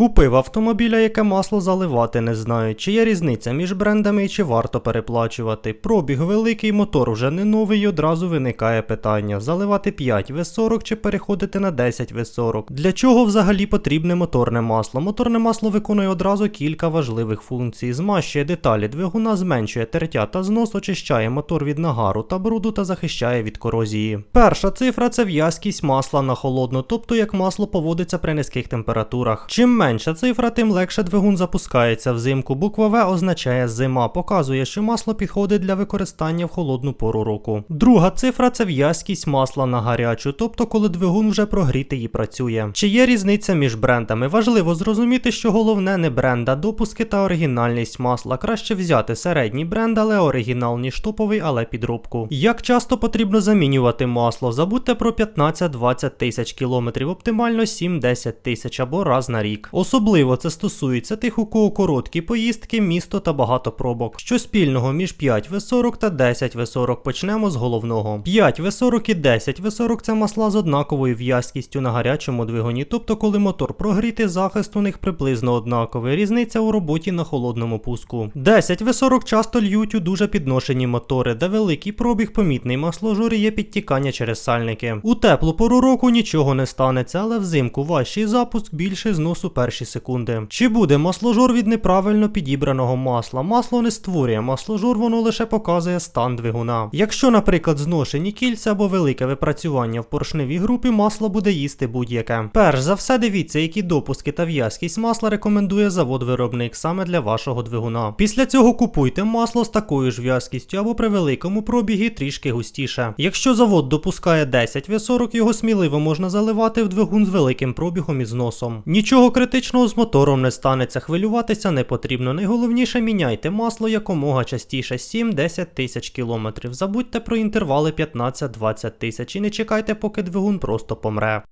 Купив автомобіля, яке масло заливати не знаю. Чи є різниця між брендами і чи варто переплачувати. Пробіг великий, мотор вже не новий, одразу виникає питання: заливати 5 В40 чи переходити на 10 В40. Для чого взагалі потрібне моторне масло? Моторне масло виконує одразу кілька важливих функцій: змащує деталі двигуна, зменшує тертя та знос, очищає мотор від нагару та бруду та захищає від корозії. Перша цифра це в'язкість масла на холодну, тобто як масло поводиться при низьких температурах. Чим менша цифра, тим легше двигун запускається взимку. Буква В означає зима, показує, що масло підходить для використання в холодну пору року. Друга цифра це в'язкість масла на гарячу, тобто коли двигун вже прогрітий і працює. Чи є різниця між брендами? Важливо зрозуміти, що головне не бренд, а допуски та оригінальність масла. Краще взяти середній бренд, але оригінал, ніж топовий, але підробку. Як часто потрібно замінювати масло? Забудьте про 15-20 тисяч кілометрів, оптимально 7-10 тисяч або раз на рік. Особливо це стосується тих, у кого короткі поїздки, місто та багато пробок. Що спільного між 5 В40 та 10 В40 почнемо з головного. 5 В40 і 10 В40 це масла з однаковою в'язкістю на гарячому двигуні, тобто коли мотор прогрітий, захист у них приблизно однаковий. Різниця у роботі на холодному пуску. 10 В40 часто льють у дуже підношені мотори, де великий пробіг помітний масложор є підтікання через сальники. У теплу пору року нічого не станеться, але взимку важчий запуск більше зносу перші секунди. Чи буде масложор від неправильно підібраного масла? Масло не створює масложор, воно лише показує стан двигуна. Якщо, наприклад, зношені кільця або велике випрацювання в поршневій групі, масло буде їсти будь-яке. Перш за все, дивіться, які допуски та в'язкість масла рекомендує завод-виробник саме для вашого двигуна. Після цього купуйте масло з такою ж в'язкістю або при великому пробігі трішки густіше. Якщо завод допускає 10 В40, його сміливо можна заливати в двигун з великим пробігом і зносом. Нічого критичного з мотором не станеться, хвилюватися не потрібно. Найголовніше міняйте масло якомога частіше 7-10 тисяч кілометрів. Забудьте про інтервали 15-20 тисяч і не чекайте, поки двигун просто помре.